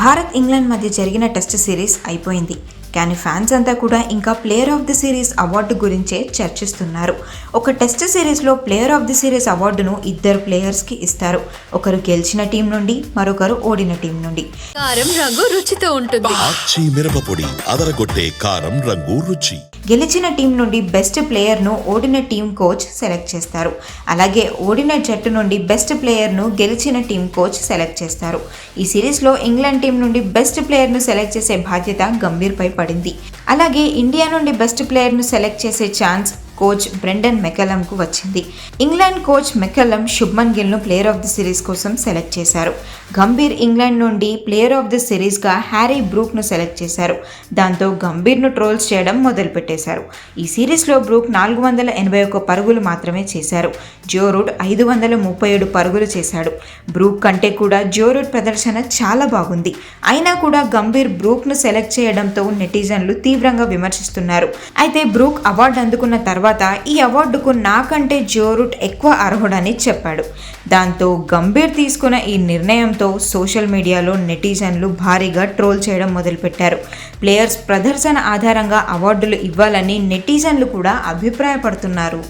Bharat England మధ్య జరిగిన test series అయిపోయింది. కానీ ఫ్యాన్స్ అంతా కూడా ఇంకా player of the series award గురించే చర్చిస్తున్నారు. ఒక టెస్ట్ సిరీస్లో ప్లేయర్ ఆఫ్ ది సిరీస్ అవార్డును ఇద్దరు ప్లేయర్స్కి ఇస్తారు. ఒకరు గెలిచిన టీం నుండి మరొకరు ఓడిన టీం నుండి. కారం రంగు రుచితో ఉంటుంది. మిరపపొడి అదరగొట్టే కారం రంగు రుచి. గెలిచిన టీం నుండి బెస్ట్ ప్లేయర్ను ఓడిన టీం కోచ్ సెలెక్ట్ చేస్తారు. అలాగే ఓడిన జట్టు నుండి బెస్ట్ ప్లేయర్ను గెలిచిన టీం కోచ్ సెలెక్ట్ చేస్తారు. ఈ సిరీస్లో ఇంగ్లాండ్ టీం నుండి బెస్ట్ ప్లేయర్ను సెలెక్ట్ చేసే బాధ్యత గంభీర్పై పడింది. అలాగే ఇండియా నుండి బెస్ట్ ప్లేయర్ను సెలెక్ట్ చేసే ఛాన్స్ కోచ్ బ్రెండన్ మెకలంకు వచ్చింది. ఇంగ్లాండ్ కోచ్ మెకలం శుభ్మన్ గిల్ను ప్లేయర్ ఆఫ్ ది సిరీస్ కోసం సెలెక్ట్ చేశారు. గంభీర్ ఇంగ్లాండ్ నుండి ప్లేయర్ ఆఫ్ ది సిరీస్గా హ్యారీ బ్రూక్ను సెలెక్ట్ చేశారు. దాంతో గంభీర్ను ట్రోల్స్ చేయడం మొదలుపెట్టేశారు. ఈ సిరీస్లో బ్రూక్ నాలుగు వందల ఎనభై ఒక్క పరుగులు మాత్రమే చేశారు. జో ఐదు వందల ముప్పై ఏడు పరుగులు చేశాడు. బ్రూక్ కంటే కూడా జో ప్రదర్శన చాలా బాగుంది. అయినా కూడా గంభీర్ బ్రూక్ను సెలెక్ట్ చేయడంతో నెటిజన్లు తీవ్రంగా విమర్శిస్తున్నారు. అయితే బ్రూక్ అవార్డు అందుకున్న తర్వాత తర్వాత ఈ అవార్డుకు నాకంటే జోరుట్ ఎక్కువ అర్హుడని చెప్పాడు దాంతో గంభీర్ తీసుకున్న ఈ నిర్ణయంతో సోషల్ మీడియాలో నెటిజన్లు భారీగా ట్రోల్ చేయడం మొదలుపెట్టారు ప్లేయర్స్ ప్రదర్శన ఆధారంగా అవార్డులు ఇవ్వాలని నెటిజన్లు కూడా అభిప్రాయపడుతున్నారు